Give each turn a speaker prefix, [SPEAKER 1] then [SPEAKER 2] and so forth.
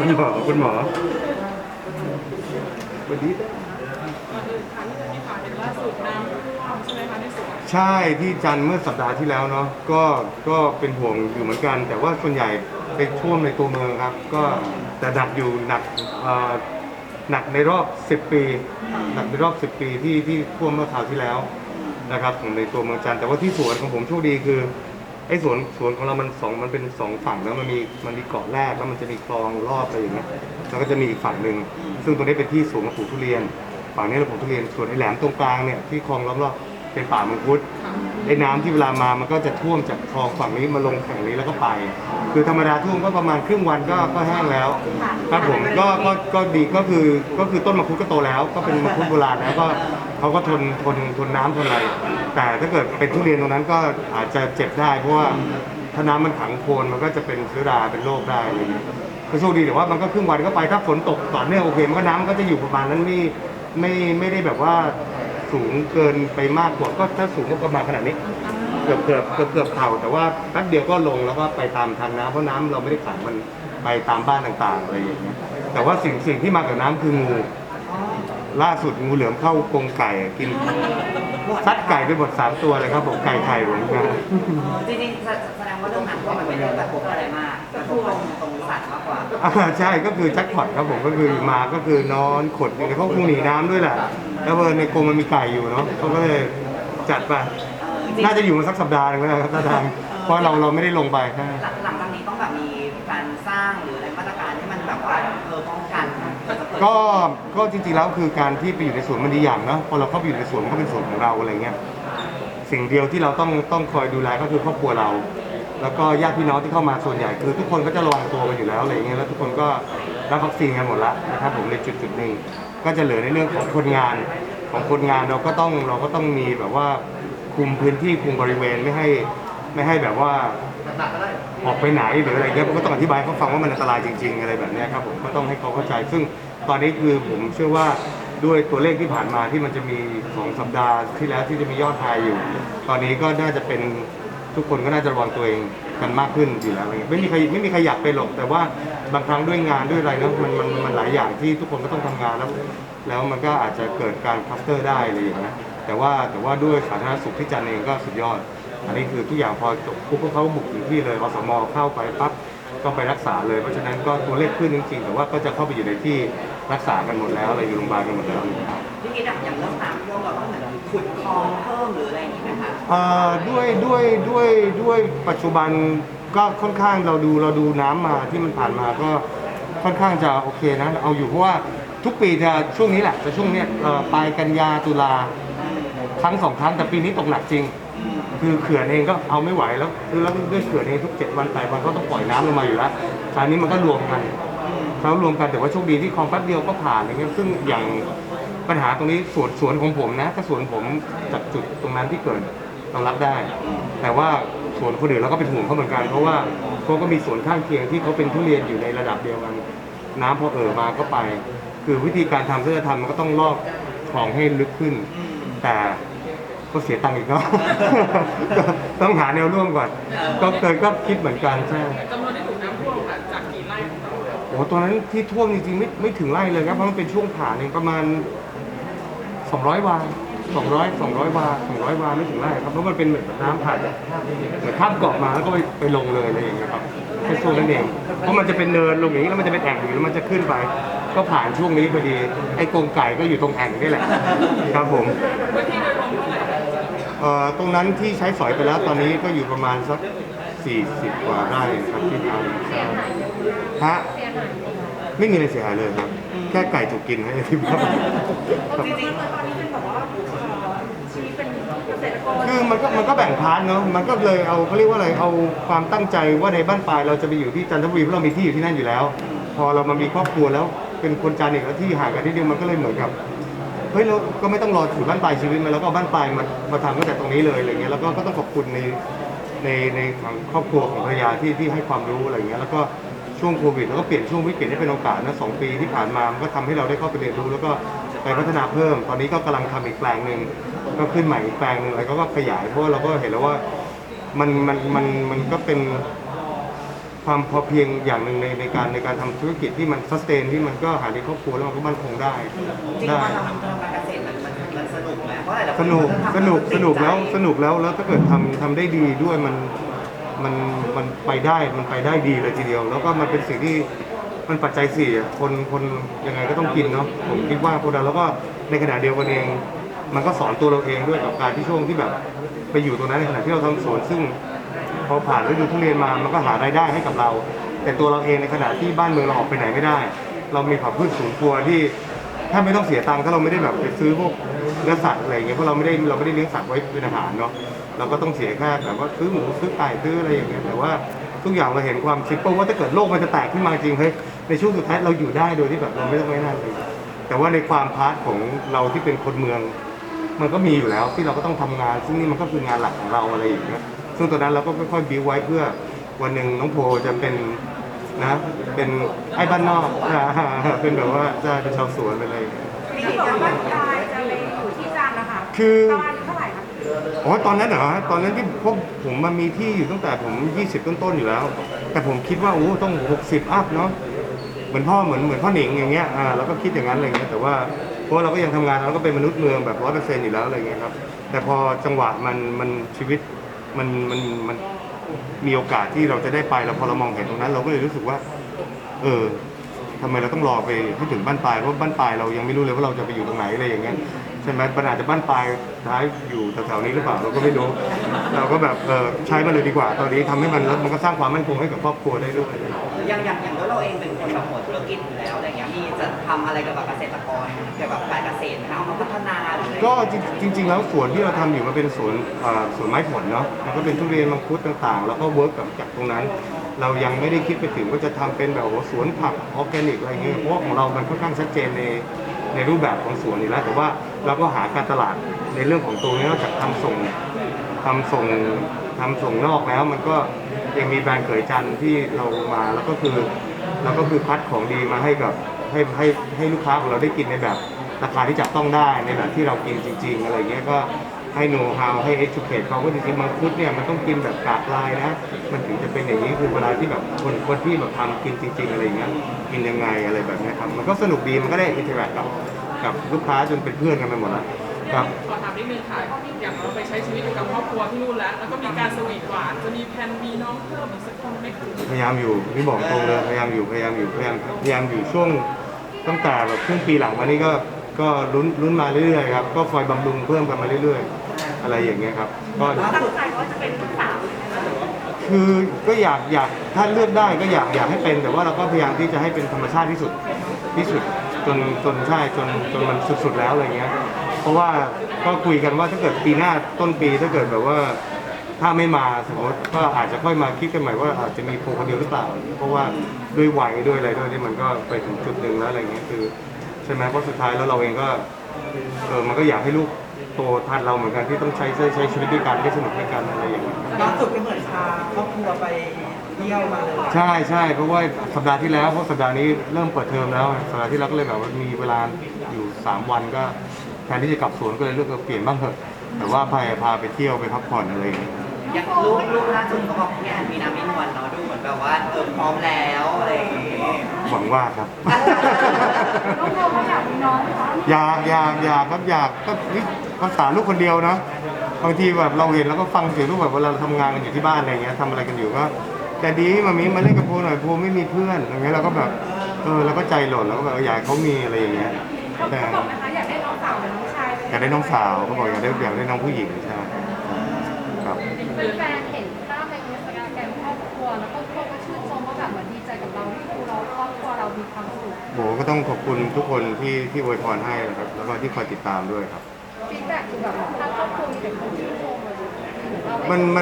[SPEAKER 1] คุณหมอคุณหมอวั
[SPEAKER 2] นอื่นค่ะที่จะมีข่าวเห็นล่าสุดน้ำท่วมใช่ไหมคะในสวน
[SPEAKER 1] ใช่ที่จันเมื่อสัปดาห์ที่แล้วเนาะก็ก็เป็นห่วงอยู่เหมือนกัน แต่ว่าส่วนใหญ่ไปท่วมในตัวเมืองครับ ก็แต่หนักอยู่หนักอ่อหนักในรอบ 10 ปี หนักในรอบ 10 ปีที่ที่ท่วมเมื่อคราวที่แล้วนะครับของในตัวเมืองจันแต่ว่าที่สวนของผมโชคดีคือ ไอ้สวนสวนของเรามันสองมันเป็นสองฝั่งแล้วมันมีมันมีเกาะแรกแล้วมันจะมีคลองรอบอะไรอย่างเงี้ยแล้วก็จะมีอีกฝั่งหนึ่งซึ่งตรงนี้เป็นที่สวนของปลูกทุเรียน ฝั่งนี้เราปลูกทุเรียนส่วนไอ้แหลมตรงกลางเนี่ยที่คลองรอบๆเป็นป่ามังคุดไอ้น้ำที่เวลามามันก็จะท่วมจากคลองฝั่งนี้มาลงฝั่งนี้แล้วก็ไป คือธรรมดาท่วมก็ประมาณครึ่งวันก็ก็แห้งแล้วครับผมก็ก็ก็ดีก็คือก็คือต้นมังคุดก็โตแล้ว ก็เป็นมังคุดโบราณแล้วก็เขาก็ทนทนทนน้ำทนอะไร แต่ถ้าเกิดเป็นทุเรียนตรงนั้นก็อาจจะเจ็บได้ เพราะว่าถ้าน้ำมันขังโคลนมันก็จะเป็นเชื้อราเป็นโรคได้อะไรอย่างเงี้ยก็โชคดีแต่ว่ามันก็ครึ่งวันก็ไปถ้าฝนตกต่อเนื่องโอเคมันก็น้ำก็จะอยู่ประมาณนั้นไม่ไม่ไม่ได้แบบว่าสูงเกินไปมากกว่าก็ถ้าสูงก็ประมาณขนาดนี้ เกือบเกือบเกือบเกือบเข่าแต่ว่าแป๊บเดียวก็ลงแล้วก็ไปตามทางน้ำเพราะน้ำเราไม่ได้ขังมันไปตามบ้านต่างๆอะไรอย่างเงี้ยแต่ว่าสิ่งสิ่งที่มากับน้ำคืองู ล่าสุดงูเหลือมเข้ากรงไก่กินซัดไก่ไปหมดสามตัวเลยครับผมไก่ไข่ผมนะ
[SPEAKER 3] จริงๆแสแสดงว่าเรื่องหนังก็มันไม่ได้แบบพบอะไรมากแต่พบตรงตรงสัตว์มากกว่า
[SPEAKER 1] อ่าใช่ก็คือแจ็คพอตครับผมก็คือมาก็คือนอนขดอยู่ในเขาคงหนีน้ำด้วยแหละแล้วเพอในกรงมันมีไก่อยู่เนาะเขาก็เลยจัดไป
[SPEAKER 3] เออจริง
[SPEAKER 1] น่าจะอยู่มาสักสัปดาห์หนึงแล้วครับท่าทางเพราะเราเราไม่ได้ลงไปใช่
[SPEAKER 3] หลังหลังจากนี้ต้องแบบมีการสร้างหรืออะไร ก็ก็จ
[SPEAKER 1] ริงๆแล้วคือการที่ไปอยู่ในสวนมันดีอย่างเนาะพอเราเข้าไปอยู่ในสวนมันก็เป็นสวนของเราอะไรเงี้ยสิ่งเดียวที่เราต้องต้องคอยดูแลก็คือครอบครัวเรา แล้วก็ญาติพี่น้องที่เข้ามาส่วนใหญ่คือ ทุกคนก็จะระวังตัวกันอยู่แล้วอะไรเงี้ยแล้วทุกคนก็รับวัคซีนกันหมดแล้วนะครับผมในจุดจุดหนึ่งก็จะเหลือในเรื่องของคนงานของคนงานเราก็ต้องเราก็ต้องมีแบบว่าคุมพื้นที่คุมบริเวณไม่ให้ไม่ให้แบบว่าออกไปไหนหรืออะไรเงี้ยผมก็ต้องอธิบายเขาฟังว่ามันอันตรายจริง ๆ อะไรแบบนี้ครับผมก็ต้องให้เขาเข้าใจซึ่ง ตอนนี้คือผมเชื่อว่าด้วยตัวเลขที่ผ่านมาที่มันจะมีสองสัปดาห์ที่แล้วที่จะมียอดไฮอยู่ ตอนนี้ก็น่าจะเป็นทุกคนก็น่าจะระวังตัวเองกันมากขึ้นอยู่แล้วอะไรเงี้ยไม่มีใครไม่มีใครอยากเป็นหรอกแต่ว่าบางครั้งด้วยงานด้วยอะไรเนาะมันมันมันหลายอย่างที่ทุกคนก็ต้องทำงานแล้ว แล้วมันก็อาจจะเกิดการคลัสเตอร์ได้อะไรอย่างเงี้ยแต่ว่าแต่ว่าด้วยสาธารณสุขที่จันทร์เองก็สุดยอด อันนี้คือทุกอย่างพอจบปุ๊บพวกเขาบุกถึงที่เลยอสมเข้าไปปั๊บ ก็ไปรักษาเลย เพราะฉะนั้นก็ตัวเลขขึ้นจริงๆ แต่ว่าก็จะเข้าไปอยู่ในที่รักษากันหมดแล้วอะไรอยู่โรงพยาบาลกันหมดแล้ว
[SPEAKER 3] พี่คิดอะอย่างเรื่องน้ำท่วมเราต้องเหมือนขุดคลองเพิ่มหรืออะไรอย่างนี้ไหมคะ
[SPEAKER 1] เอ่อด้วยด้วยด้วยด้วยปัจจุบันก็ค่อนข้างเราดูเราดูน้ำมาที่มันผ่านมาก็ค่อนข้างจะโอเคนะเอาอยู่เพราะว่าทุกปีจะช่วงนี้แหละจะช่วงเนี้ยเอ่อปลายกันยาตุลาครั้งสองครั้งแต่ปีนี้ตกหนักจริง คือเขื่อนเองก็เอาไม่ไหวแล้วคือแล้วด้วยเขื่อนเองทุกเจ็ดวันแปดวันก็ต้องปล่อยน้ำลงมาอยู่แล้วคราวนี้มันก็รวมกันเขารวมกันแต่ว่าโชคดีที่คลองแป๊บเดียวก็ผ่านอย่างเงี้ยซึ่งอย่างปัญหาตรงนี้สวนสวนของผมนะถ้าสวนผมจากจุดตรงนั้นที่เกิดเรารับได้ แต่ว่าสวนคนอื่นเราก็เป็นห่วงเขาเหมือนกัน เพราะว่าเขาก็มีสวนข้างเคียงที่เขาเป็นทุเรียนอยู่ในระดับเดียวกัน น้ำพอเอ่อมาก็ไป คือวิธีการทำถ้าจะทำมันก็ต้องลอกคลองให้ลึกขึ้น แต่ ก็เสียตังค์อีกเนาะก็ต้องหาแนวร่วมก่อน ก็เคยก็คิดเหมือนกันใช่
[SPEAKER 2] จำนวนที่ถูกน้ำท่วมค่ะจากกี่ไร่ของเรา
[SPEAKER 1] โอ้โหตอนนั้นที่ท่วมจริงๆไม่ไม่ถึงไร่เลยครับ เพราะมันเป็นช่วงผ่านเองประมาณ 200 วา 200 200 วา 200 วาไม่ถึงไร่ครับ เพราะมันเป็นเหมือนน้ำผ่านเหมือนข้ามเกาะมาแล้วก็ไปไปลงเลยอะไรอย่างเงี้ยครับแค่ช่วงนั้นเอง เพราะมันจะเป็นเนินลงอย่างนี้แล้วมันจะเป็นแอ่งอยู่แล้วมันจะขึ้นไป ก็ผ่านช่วงนี้พอดี ไอ้กรงไก่ก็อยู่ตรงแอ่งนี่แหละ ครับผม
[SPEAKER 2] พื้นที่
[SPEAKER 1] เอ่อตรงนั้นที่ใช้สอยไปแล้วตอนนี้ก็อยู่ประมาณสัก 40 กว่าไร่ครับที่ทำฮะไม่มีอะไรเสียหายเลยครับ แค่ไก่ถูกกินให้ที่ครับ
[SPEAKER 3] จริง
[SPEAKER 2] ตอนนี้เป็นแบบว่าเอ่อชีวิตเป็นเกษตรกร
[SPEAKER 1] คือมันก็มันก็แบ่งพาร์ทเนาะมันก็เลยเอาเขาเรียกว่าอะไรเอาความตั้งใจว่าในบ้านปลายเราจะไปอยู่ที่จันทบุรีเพราะเรามีที่อยู่ที่นั่นอยู่แล้ว พอเรามามีครอบครัวแล้วเป็นคนจันทร์อีกแล้วที่ห่างกันที่เดียวมันก็เลยเหมือนกับ เฮ้ยเราก็ไม่ต้องรอถึงบ้านปลายชีวิตมาแล้วก็เอาบ้านปลายมามาทำตั้งแต่ตรงนี้เลยอะไรเงี้ยแล้วก็ก็ต้องขอบคุณในในในของครอบครัวของภรรยาที่ที่ให้ความรู้อะไรเงี้ยแล้วก็ช่วงโควิดแล้วก็เปลี่ยนช่วงวิกฤตให้เป็นโอกาสนะสองปีที่ผ่านมามันก็ทำให้เราได้เข้าไปเรียนรู้แล้วก็ไปพัฒนาเพิ่ม ตอนนี้ก็กำลังทำอีกแปลงหนึ่งก็ขึ้นใหม่อีกแปลงหนึ่งแล้วก็ขยายเพราะว่าเราก็เห็นแล้วว่ามันมันมันมันก็เป็น ความพอเพียงอย่างหนึ่งในในการในการทำธุรกิจที่มันสแตนที่มันก็หาเลี้ยงครอบครัวแล้วมันก็มั่นคงได้
[SPEAKER 3] จริง
[SPEAKER 1] ได้
[SPEAKER 3] ๆมาทำทำการเกษตรมันมันมันสนุกไหมเพราะหลายๆค
[SPEAKER 1] สนุก
[SPEAKER 3] ทำ
[SPEAKER 1] สนุก
[SPEAKER 3] ติ
[SPEAKER 1] ส
[SPEAKER 3] ด
[SPEAKER 1] นุกแล้ว
[SPEAKER 3] ใจ
[SPEAKER 1] สนุกแล้วแล้วถ้าเกิดทำทำได้ดีด้วยมันมันมันไปได้มันไปได้ดีเลยทีเดียว แล้วก็มันเป็นสิ่งที่มันปัจจัยสี่อะคนคนยังไงก็ต้องกินเนาะผมคิดว่าคนเราแล้วก็ในขณะเดียวกันเอง มันก็สอนตัวเราเองด้วยกับการที่ช่วงที่แบบ ไปอยู่ตรงนั้นในขณะที่เราทำสวนซึ่ง พอผ่านฤดูทุเรียนมามันก็หารายได้ให้กับเรา แต่ตัวเราเองในขณะที่บ้านเมืองเราออกไปไหนไม่ได้ เรามีผักพืชสวนครัวที่ถ้าไม่ต้องเสียตังค์ถ้าเราไม่ได้แบบไปซื้อพวกเนื้อสัตว์อะไรอย่างเงี้ยเพราะเราไม่ได้เราไม่ได้เลี้ยงสัตว์ไว้เป็นอาหารเนาะเราก็ต้องเสียค่าแบบว่าซื้อหมูซื้อไก่ซื้ออะไรอย่างเงี้ยแต่ว่าทุกอย่างเราเห็นความซิมเปิลว่าถ้าเกิดโลกมันจะแตกขึ้นมาจริงเฮ้ยในช่วงสุดท้ายเราอยู่ได้โดยที่แบบเราไม่ต้องไม่นั่นเลยแต่ว่าในความพาร์ทของเราที่เป็นคนเมือง มันก็มีอยู่แล้วที่เราก็ต้องทำงาน ซึ่งนี่มันก็คืองานหลักของเราอะไรอย่างเงี้ย ซึ่งตอนนั้นเราก็ค่อยๆบิวไว้เพื่อวันหนึ่งน้องโพจะเป็นนะเป็นไอ้บ้านนอกเป็นแบบว่าจะเป็นชาวสวนเป็นอะไรอย่างเงี้ย
[SPEAKER 4] ที่บอกว่าบ้านปลายจะไปอยู่ที่จันทร์นะคะ
[SPEAKER 1] คือ
[SPEAKER 4] ประมาณเท่าไหร่คะ
[SPEAKER 1] อ๋อตอนนั้นเหรอตอนนั้นที่พวกผมมามีที่อยู่ตั้งแต่ผม 20 ต้นๆอยู่แล้ว แต่ผมคิดว่าโอ้ต้อง 60 อัพเนาะเหมือนพ่อเหมือนเหมือนพ่อหนิงอย่างเงี้ยอ่าเราก็คิดอย่างนั้นอะไรเงี้ยแต่ว่าเพราะเราก็ยังทำงานเราก็เป็นมนุษย์เมืองแบบร้อยเปอร์เซ็นต์อยู่แล้วอะไรเงี้ยครับแต่พอจังหวะมันมันชีวิต มันมันมันมีโอกาสที่เราจะได้ไปแล้วพอเรามองเห็นตรงนั้น เราก็เลยรู้สึกว่า เออทำไมเราต้องรอไปให้ถึงบ้านปลายเพราะบ้านปลายเรายังไม่รู้เลยว่าเราจะไปอยู่ตรงไหนอะไรอย่างเงี้ยใช่ไหมปัญหาจจะบ้านปลายท้ายอยู่แถวๆนี้หรือเปล่าเราก็ไม่รู้ เราก็แบบเออใช้มันเลยดีกว่า ตอนนี้ทำให้มันแล้วมันก็สร้างความมั่นคงให้กับครอบครัวได้ด้วย
[SPEAKER 3] อย่างอย่างอย่างเราเองเป็นคนแบบหัวธุรกิจอยู่แล้วอะไรเงี้ยมีจะทำอะไรเกี่ยวกับเกษตรกรเกี่ยวกับการเกษตรไหมคะเอามาพัฒนาหรืออะไร
[SPEAKER 1] ก็จริงจริงๆ แล้วสวนที่เราทำอยู่มันเป็นสวนอ่าสวนไม้ผลเนาะมันก็เป็นทุเรียนมังคุดต่างๆ แล้วก็เวิร์กกับจากตรงนั้น เรายังไม่ได้คิดไปถึงว่าจะทำเป็นแบบว่าสวนผักออร์แกนิกอะไรเงี้ยเพราะว่าของเรามันค่อนข้างชัดเจนในในรูปแบบของสวนอยู่แล้วแต่ว่าเราก็หาการตลาดในเรื่องของตัวนี้นอกจากทำส่งทำส่งทำส่งนอกแล้วมันก็ ยังมีแบรนด์เขยจันทร์ที่เรามาแล้วก็คือเราก็คือคัดของดีมาให้กับให้ให้ให้ลูกค้าของเราได้กินในแบบราคาที่จับต้องได้ในแบบที่เรากินจริง ๆ อะไรเงี้ยก็ให้โน้ตฮาวให้เอ็กซ์เคเขาว่าจริงๆมังคุดเนี่ยมันต้องกินแบบกาดลายนะ มันถึงจะเป็นอย่างนี้คือเวลาที่แบบคนคนที่แบบทำกินจริง ๆ อะไรเงี้ยกินยังไงอะไรแบบนี้ครับมันก็สนุกดีมันก็ได้อินเทอร์แอคกับกับลูกค้าจนเป็นเพื่อนกันไปหมดแล้ว ครับ
[SPEAKER 2] ขอถามนิดนึงค่ะอย่างเราไปใช้ชีวิตอยู่กับครอบครัวที่นู่นแล้ว แล้วก็มีการสวีทหวาน จะมีแผนมีน้องเพิ่มอีกสักคนไหมคะ
[SPEAKER 1] พยายามอยู่นี่บอกตรงเลยพยายามอยู่พยายามอยู่พยายามพยายามอยู่ช่วงตั้งแต่แบบครึ่งปีหลังมานี่ก็ก็ลุ้นลุ้นมาเรื่อยๆครับก็คอยบำรุงเพิ่มกันมาเรื่อยๆ อะไรอย่างเงี้ยครับก็
[SPEAKER 4] ตั้งใจว่าจะเป็นลูกสาวเลยนะคะ
[SPEAKER 1] คือก็อยากอยากถ้าเลือกได้ก็อยากอยากให้เป็น แต่ว่าเราก็พยายามที่จะให้เป็นธรรมชาติที่สุดที่สุดจนจนใช่จนจนมันสุดๆแล้วอะไรเงี้ย เพราะว่าก็คุยกันว่าถ้าเกิดปีหน้าต้นปีถ้าเกิดแบบว่าถ้าไม่มาสมมติก็อาจจะค่อยมาคิดกันใหม่ว่าอาจจะมีโพลคนเดียวหรือเปล่า เพราะว่าด้วยวัยด้วยอะไรด้วยนี่มันก็ไปถึงจุดหนึ่งแล้วอะไรเงี้ยคือใช่ไหมเพราะสุดท้ายแล้วเราเองก็เออมันก็อยากให้ลูกโตทันเราเหมือนกันที่ต้องใช้ใช้ใช้ชีวิตด้วยกันได้สนุกด้วยกันอะไรอย่างเงี้ย
[SPEAKER 5] ล่าสุดก็เหมือนพาครอบครัวไปเที่ยวมาเลย
[SPEAKER 1] ใช่ใช่เพราะว่าสัปดาห์ที่แล้วเพราะสัปดาห์นี้เริ่มเปิดเทอมแล้วสัปดาห์ที่แล้วก็เลยแบบว่ามีเวลาอยู่ 3 วันก็ ทนที่จะกลับสวนก็เลยเลือกเออเปลี่ยนบ้างเถอะ แต่ว่าพาพาไปเที่ยวไปพักผ่อนอะไรอย่างเงี้ย
[SPEAKER 3] อย่างรูปรูปล่าสุดเขาบอกพี่แอนมีน้ำมีนวลเนาะดูเหมือนแบบว่าเออพร้อมแล้วอะไรอย่างงี้
[SPEAKER 1] หวังว่าครับ
[SPEAKER 4] น้องโมเขาอยากมีน้องไหมคะ
[SPEAKER 1] อยากอยากอยากครับอยากก็นี่ภาษาลูกคนเดียวนะบางทีแบบเราเห็นแล้วก็ฟังเสียงลูกแบบเวลาเราทำงานกันอยู่ที่บ้านอะไรเงี้ยทำอะไรกันอยู่ก็แต่ดีมามีมาเล่นกับโพหน่อยโพไม่มีเพื่อนอย่างเงี้ยเราก็แบบเออเราก็ใจหล่นแล้วก็แบบอยากให้เขามีอะไรอย่างเงี้ย
[SPEAKER 4] เขา
[SPEAKER 1] แต่
[SPEAKER 4] บอกนะคะอยากได้น้องสาวหรื อน้องชาย
[SPEAKER 1] อยากได้น้องสาวเขาบอกอยากได้อยากได้น้องผู้หญิงใช่ครับ
[SPEAKER 6] เป็นแฟนเห็นภาพในอินสตาแกรมครอบครัวแล้วก็ครอบครัวก็ชื่นชมว่าแบบเหมือนดีใจกับเราที่ดูเราครอบครัวเรามีความสุข
[SPEAKER 1] โหก็ต้องขอบคุณทุกคนที่ที่อวยพรให้นะครับแล้วก็ที่คอยติดตามด้วยครับ
[SPEAKER 6] ฟีดแบ็กคือแบบทางครอบครัวมีแต่คนชื่นชมเลยเหมือนเราได้
[SPEAKER 1] มันมัน